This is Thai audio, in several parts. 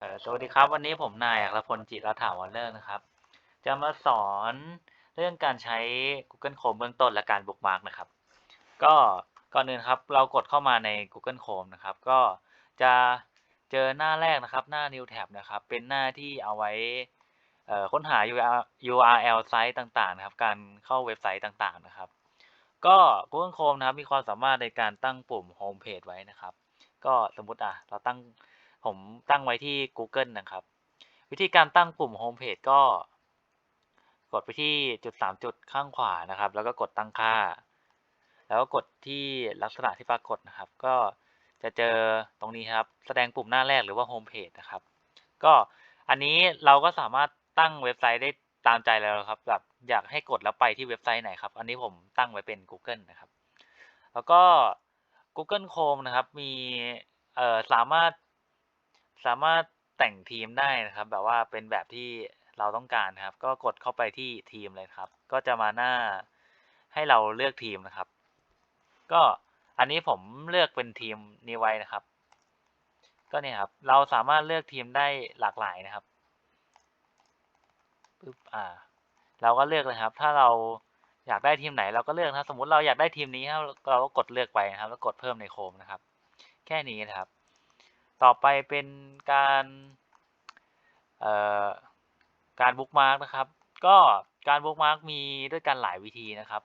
เออสวัสดีครับวันนี้ผมนายอัครพลจิรถาวรเลิศนะครับ จะมาสอนเรื่องการใช้ Google Chrome เบื้องต้นและการบุ๊กมาร์กนะครับ ก็ก่อนอื่นครับเรากดเข้ามาใน Google Chrome นะครับ ก็จะเจอหน้าแรกนะครับ หน้า New Tab นะครับ เป็นหน้าที่เอาไว้ค้นหา URL ไซต์ต่างๆนะครับ การเข้าเว็บไซต์ต่างๆนะครับ ก็ Google Chrome นะครับมีความสามารถในการตั้งปุ่ม Home Page ไว้นะครับ ก็สมมติอะเราตั้ง ผมตั้งไว้ที่ Google นะครับ วิธีการตั้งปุ่ม Home Page ก็ กดไปที่จุดสามจุดข้างขวานะครับ แล้วก็กดตั้งค่า แล้วก็กดที่ลักษณะที่ปรากฏนะครับ ก็จะเจอตรงนี้ครับ แสดงปุ่มหน้าแรกหรือว่า Home Page นะครับ ก็อันนี้เราก็สามารถตั้งเว็บไซต์ได้ตามใจเราครับแบบอยากให้กดแล้วไปที่เว็บไซต์ไหนครับ อันนี้ผมตั้งไว้เป็น Google นะครับ แล้วก็ Google Chrome นะครับ มีเอ่อสามารถ สามารถแต่งทีมได้นะครับ แบบว่าเป็นแบบที่เราต้องการครับ ก็กดเข้าไปที่ทีมเลยครับ ก็จะมาหน้าให้เราเลือกทีมนะครับ ก็อันนี้ผมเลือกเป็นทีมนี้ไว้นะครับ ก็เนี่ยครับ เราสามารถเลือกทีมได้หลากหลายนะครับปึ๊บอ่า เราก็เลือกเลยครับ ถ้าเราอยากได้ทีมไหนเราก็เลือกนะสมมุติเราอยากได้ทีมนี้ครับเราก็กดเลือกไปนะครับ แล้วกดเพิ่มในโคมนะครับ แค่นี้นะครับ ต่อไปเป็นการเอ่อการบุ๊กมาร์กนะครับ ก็การบุ๊กมาร์กมีด้วยกันหลายวิธีนะครับ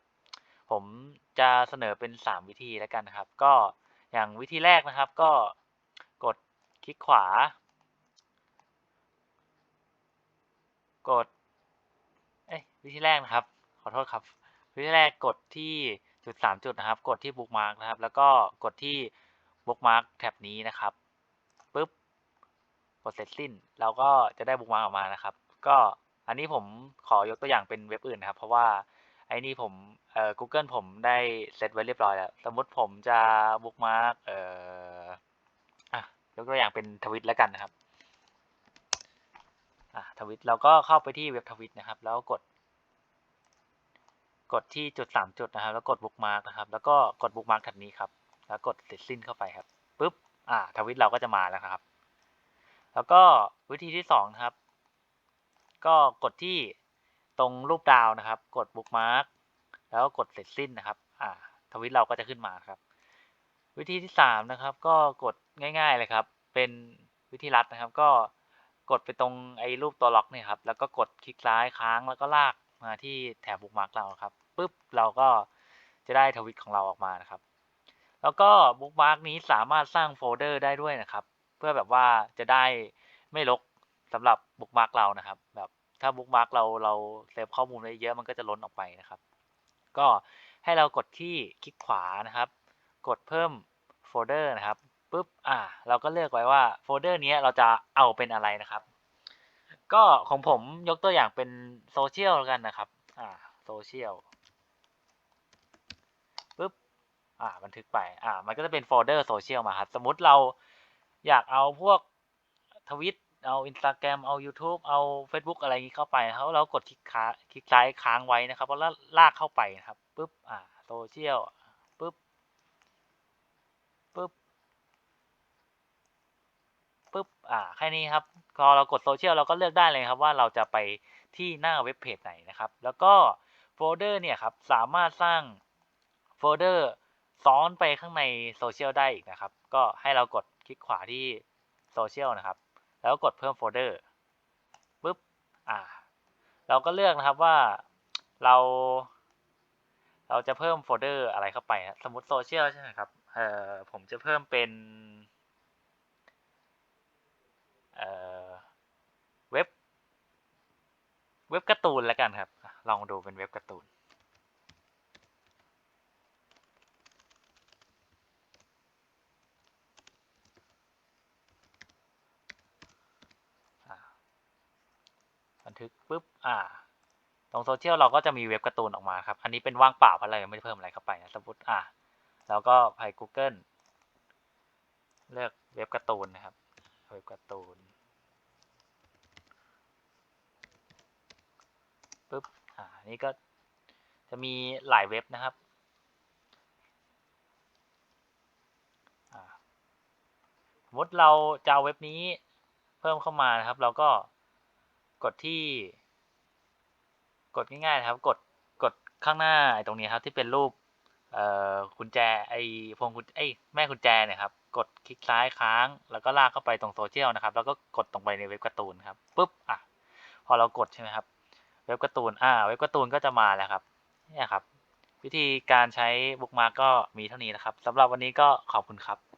ผมจะเสนอเป็น 3 วิธีแล้วกันนะครับ ก็อย่างวิธีแรกนะครับ ก็กดคลิกขวา กดเอ้ยวิธีแรกนะครับ ขอโทษครับ วิธีแรกกดที่จุดสามจุดนะครับ กดที่บุ๊กมาร์กนะครับ แล้วก็กดที่บุ๊กมาร์กแท็บนี้นะครับ กดเสร็จสิ้น เราก็จะได้บุ๊กมาร์กออกมานะครับ ก็อันนี้ผมขอยกตัวอย่างเป็นเว็บอื่นนะครับ เพราะว่าไอ้นี่ผมเอ่อ Google ผมได้เซตไว้เรียบร้อยแล้ว สมมติผมจะบุ๊กมาร์กเอ่ออะยกตัวอย่างเป็นทวิตแล้วกันนะครับอะทวิตเราก็เข้าไปที่เว็บทวิตนะครับ แล้วกด กดที่จุดสามจุดนะครับ แล้วกดบุ๊กมาร์กนะครับ แล้วก็กดบุ๊กมาร์กถัดนี้ครับ แล้วกดเสร็จสิ้นเข้าไปครับปุ๊บอ่าทวิตเราก็จะมาแล้วครับ แล้วก็วิธีที่สองนะครับ ก็กดที่ตรงรูปดาวนะครับ กดบุ๊กมาร์กแล้วก็กดเสร็จสิ้นนะครับ อ่า ทวิตเราก็จะขึ้นมาครับ วิธีที่สามนะครับ ก็กดง่ายๆเลยครับ เป็นวิธีรัดนะครับ ก็กดไปตรงไอ้รูปตัวล็อกเนี่ยครับ แล้วก็กดคลิกซ้ายค้างแล้วก็ลากมาที่แถบบุ๊กมาร์กเราครับปุ๊บเราก็จะได้ทวิตของเราออกมานะครับ แล้วก็บุ๊กมาร์กนี้สามารถสร้างโฟลเดอร์ได้ด้วยนะครับ เพื่อแบบว่าจะได้ไม่รกสำหรับบุ๊กมาร์กเรานะครับ แบบถ้าบุ๊กมาร์กเราเราเซฟข้อมูลไว้เยอะมันก็จะล้นออกไปนะครับ ก็ให้เรากดที่คลิกขวานะครับ กดเพิ่มโฟลเดอร์นะครับปุ๊บอ่า เราก็เลือกไว้ว่าโฟลเดอร์นี้เราจะเอาเป็นอะไรนะครับ ก็ของผมยกตัวอย่างเป็นโซเชียลแล้วกันนะครับอ่าโซเชียลปุ๊บอ่าบันทึกไปอ่ามันก็จะเป็นโฟลเดอร์โซเชียลมาครับสมมติเรา อยากเอาพวกทวิตเอาอินสตาแกรมเอา YouTube เอา Facebook อะไรนี้เข้าไปแล้วเรากดคลิกค้าคลิกซ้ายค้างไว้นะครับแล้วลากเข้าไปนะครับปุ๊บอ่าโซเชียลปุ๊บปุ๊บปุ๊บอ่าแค่นี้ครับพอเรากดโซเชียลเราก็เลือกได้เลยครับว่าเราจะไปที่หน้าเว็บเพจไหนนะครับ แล้วก็โฟลเดอร์เนี่ยครับสามารถสร้างโฟลเดอร์ ซ้อนไปข้างในโซเชียลได้อีกนะครับ ก็ให้เรากดคลิกขวาที่โซเชียลนะครับ แล้วกดเพิ่มโฟลเดอร์ปุ๊บอ่า เราก็เลือกนะครับว่าเราเราจะเพิ่มโฟลเดอร์อะไรเข้าไปนะสมมติโซเชียลใช่ไหมครับเอ่อผมจะเพิ่มเป็นเอ่อ เว็บ เว็บการ์ตูนแล้วกันครับ ลองดูเป็นเว็บการ์ตูน บัน ทึกปุ๊บอ่า ตรงโซเชียลเราก็จะมีเว็บการ์ตูนออกมาครับ อันนี้เป็นว่างเปล่าเพราะเรายังไม่ได้เพิ่มอะไรเข้าไปนะสมมติอ่าแล้วก็ไป Google เลือกเว็บการ์ตูนนะครับ เว็บการ์ตูนปุ๊บอ่านี่ก็จะมีหลายเว็บนะครับสมมติเราจะเอาเว็บนี้เพิ่มเข้ามานะครับ เราก็ กดที่ กดง่ายๆนะครับ กดกดข้างหน้าไอ้ตรงนี้ครับที่เป็นรูปเอ่อกุญแจไอ้พวงกุญไอ้แม่กุญแจเนี่ยครับกดคลิกซ้ายค้าง แล้วก็ลากเข้าไปตรงโซเชียลนะครับแล้วก็กดตรงไปในเว็บการ์ตูนครับปุ๊บอะพอเรากดใช่ไหมครับเว็บการ์ตูนอ่าเว็บการ์ตูนก็จะมาแล้วครับเนี่ยครับ วิธีการใช้บุ๊กมาร์กก็มีเท่านี้นะครับสำหรับวันนี้ก็ขอบคุณครับ